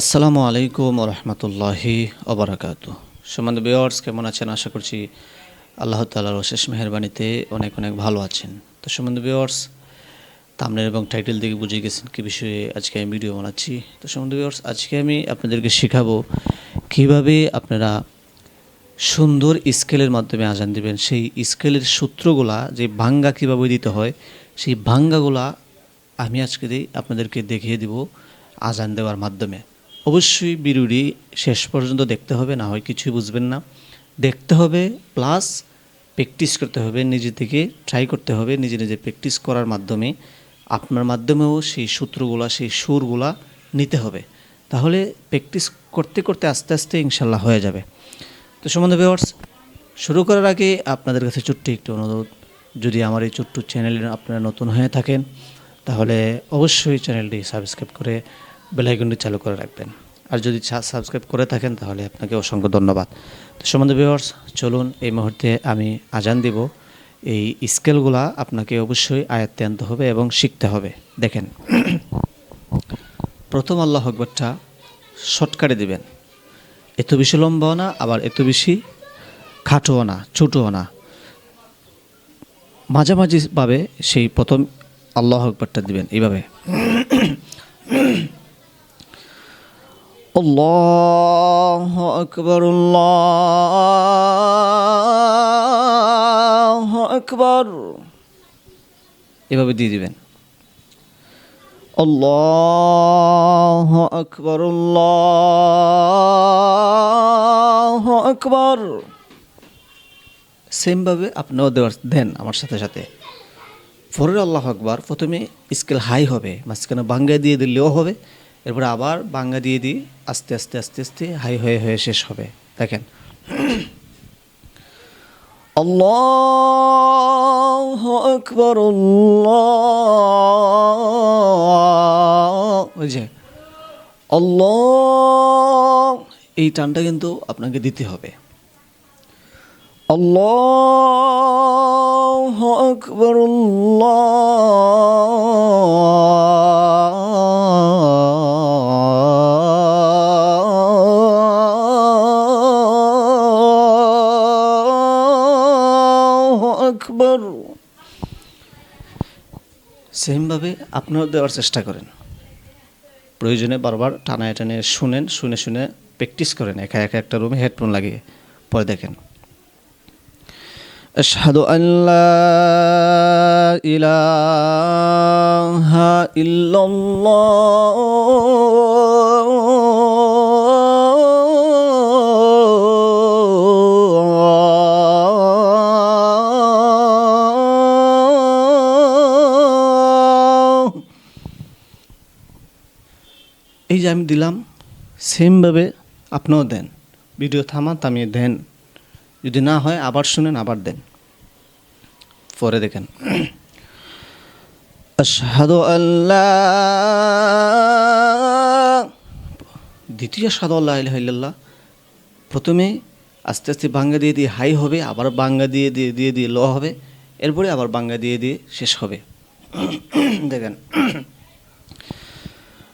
আসসালামু আলাইকুম রহমতুল্লাহি ওবরাকাতু। সমান বিয়ার্স কেমন আছেন? আশা করছি আল্লাহ তালার অশেষ মেহরবানিতে অনেক অনেক ভালো আছেন। তো সমান বিয়ার্স তামনের এবং টাইটেল থেকে বুঝে গেছেন কী বিষয়ে আজকে আমি ভিডিও বানাচ্ছি। তো সমান বিয়ার্স আজকে আমি আপনাদেরকে শেখাবো কীভাবে আপনারা সুন্দর স্কেলের মাধ্যমে আজান দিবেন। সেই স্কেলের সূত্রগুলা, যে ভাঙ্গা কীভাবে দিতে হয়, সেই ভাঙ্গাগুলা আমি আজকে দিই আপনাদেরকে দেখিয়ে দিব আজান দেওয়ার মাধ্যমে। অবশ্যই বিরুড়ি শেষ পর্যন্ত দেখতে হবে, না হয় কিছুই বুঝবেন না। দেখতে হবে প্লাস প্র্যাকটিস করতে হবে, নিজে থেকে ট্রাই করতে হবে, নিজে নিজে প্র্যাকটিস করার মাধ্যমে। আপনার মাধ্যমেও সেই সূত্রগুলা, সেই সুরগুলা নিতে হবে। তাহলে প্র্যাকটিস করতে করতে আস্তে আস্তে ইনশাল্লাহ হয়ে যাবে। তো সম্বন্ধে ভিউয়ার্স শুরু করার আগে আপনাদের কাছে ছোট্ট একটি অনুরোধ। যদি আমার এই ছোট্ট চ্যানেলে আপনারা নতুন হয়ে থাকেন, তাহলে অবশ্যই চ্যানেলটি সাবস্ক্রাইব করে বেলাইকনটি চালু করে রাখবেন। আর যদি সাবস্ক্রাইব করে থাকেন তাহলে আপনাকে অসংখ্য ধন্যবাদ। তো সম্বন্ধে ভিউয়ার্স চলুন এই মুহূর্তে আমি আজান দিব। এই স্কেলগুলা আপনাকে অবশ্যই আয়ত্তে আনতে হবে এবং শিখতে হবে। দেখেন। প্রথম আল্লাহ আকবরটা শর্টকাটে দিবেন। এত বেশি লম্বাও না, আবার এত বেশি খাটোও না, ছোটোও না। মাঝামাঝিভাবে সেই প্রথম আল্লাহ আকবরটা দিবেন। এইভাবে। আল্লাহ আকবর আল্লাহ আকবর এভাবে দিয়ে দিবেন। আল্লাহ আকবর আল্লাহ আকবর সেমভাবে আপনিও দেওয়ার দেন আমার সাথে সাথে। ফরের আল্লাহ আকবর, প্রথমে স্কেল হাই হবে, মাঝখানে বাঙ্গা দিয়ে দিলেও হবে। এরপরে আবার বাঙ্গা দিয়ে দিই, আস্তে আস্তে আস্তে আস্তে, হাই, হয়ে হয়ে শেষ হবে। দেখেন। আল্লাহ আকবর ওই যে, আল্লাহ, এই টানটা কিন্তু আপনাকে দিতে হবে। আল্লাহ আকবর আকবর সেমভাবে আপনিও দেওয়ার চেষ্টা করেন প্রয়োজনে বারবার টানায় টানে শুনেন শুনে শুনে প্র্যাকটিস করেন একা একা একটা রুমে হেডফোন লাগিয়ে পরে দেখেন أشهد أن لا إله إلا الله যে আমি দিলাম, সেমভাবে আপনিও দেন। ভিডিও থামা থামিয়ে দেন। যদি না হয়, আবার শুনেন, আবার দেন। পরে দেখেন। আশহাদু আল্লাহ দ্বিতীয় সাদু আল্লাহ ইল্লাল্লাহ। প্রথমে আস্তে আস্তে বাঙ্গা দিয়ে দিয়ে হাই হবে, আবার বাঙ্গা দিয়ে দিয়ে দিয়ে দিয়ে ল হবে। এরপরে আবার বাঙ্গা দিয়ে দিয়ে শেষ হবে। দেখেন।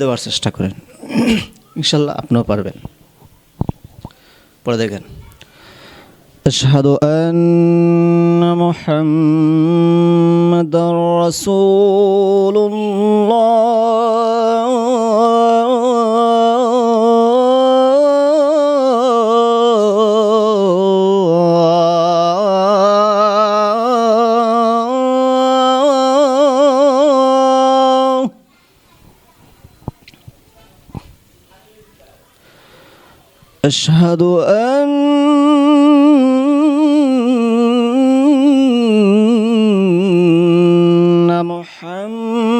দেওয়ার চেষ্টা করেন ইনশাল্লাহ আপনিও পারবেন পরে দেখেন أشهد أن محمد رسول الله أشهد أن محمد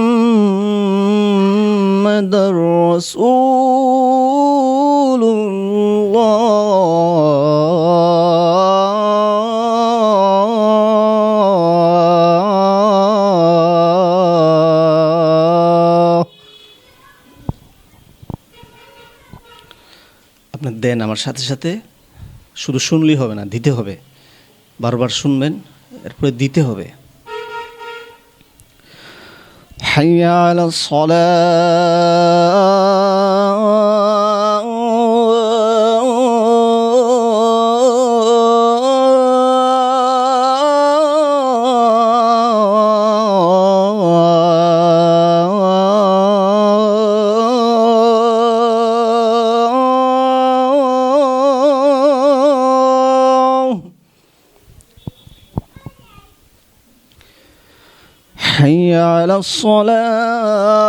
رسول দেন আমার সাথে সাথে শুধু শুনলেই হবে না দিতে হবে বারবার শুনবেন এরপরে দিতে হবে حي على الصلاة حي على الصلاة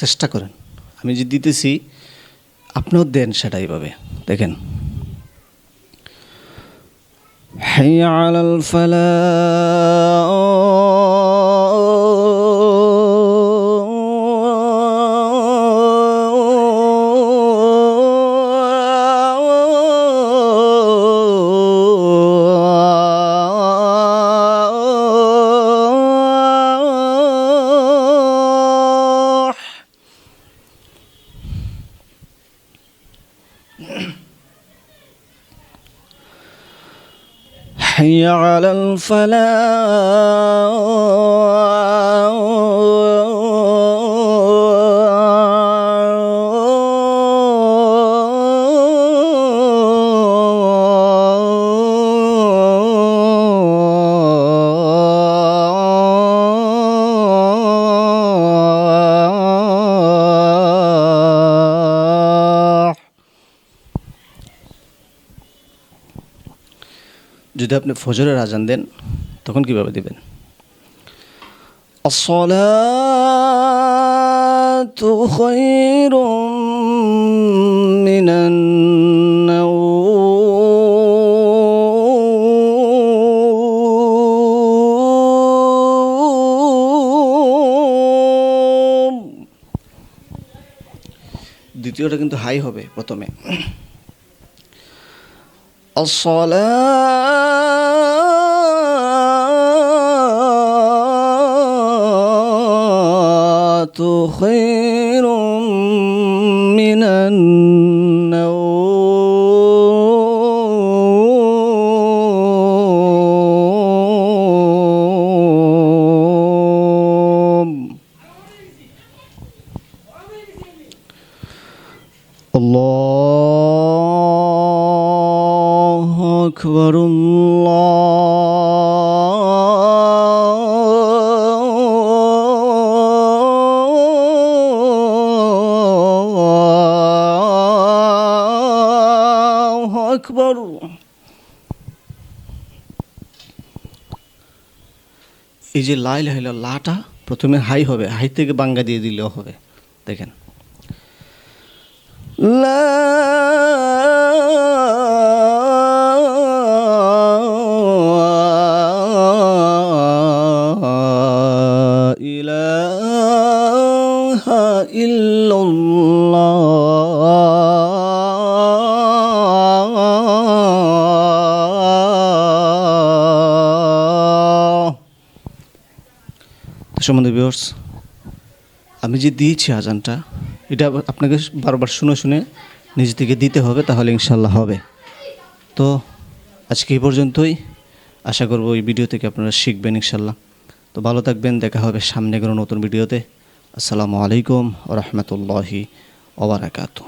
চেষ্টা করেন আমি যে দিতেছি আপনিও দেন সেটা এইভাবে। দেখেন। হে আলাল ফালা حي على الفلاح. যদি আপনি ফজরের আজান দেন তখন কিভাবে দিবেন الصلاة خير من النوم দ্বিতীয়টা কিন্তু হাই হবে প্রথমে الصلاة خير من النوم الله أكبر الله এই যে লাই হইল লাটা প্রথমে হাই হবে, হাই থেকে বাঙ্গা দিয়ে দিলেও হবে। দেখেন। لا সম্বন্ধে বিয়র্স আমি যে দিয়েছি আজানটা, এটা আপনাকে বারবার শুনে শুনে নিজ থেকে দিতে হবে, তাহলে ইনশাল্লাহ হবে। তো আজকে এই পর্যন্তই। আশা করব এই ভিডিও থেকে আপনারা শিখবেন ইনশাল্লাহ তো ভালো থাকবেন, দেখা হবে সামনে কোনো নতুন ভিডিওতে আসসালামু আলাইকুম রহমতুল্লাহি ওবরাকাতু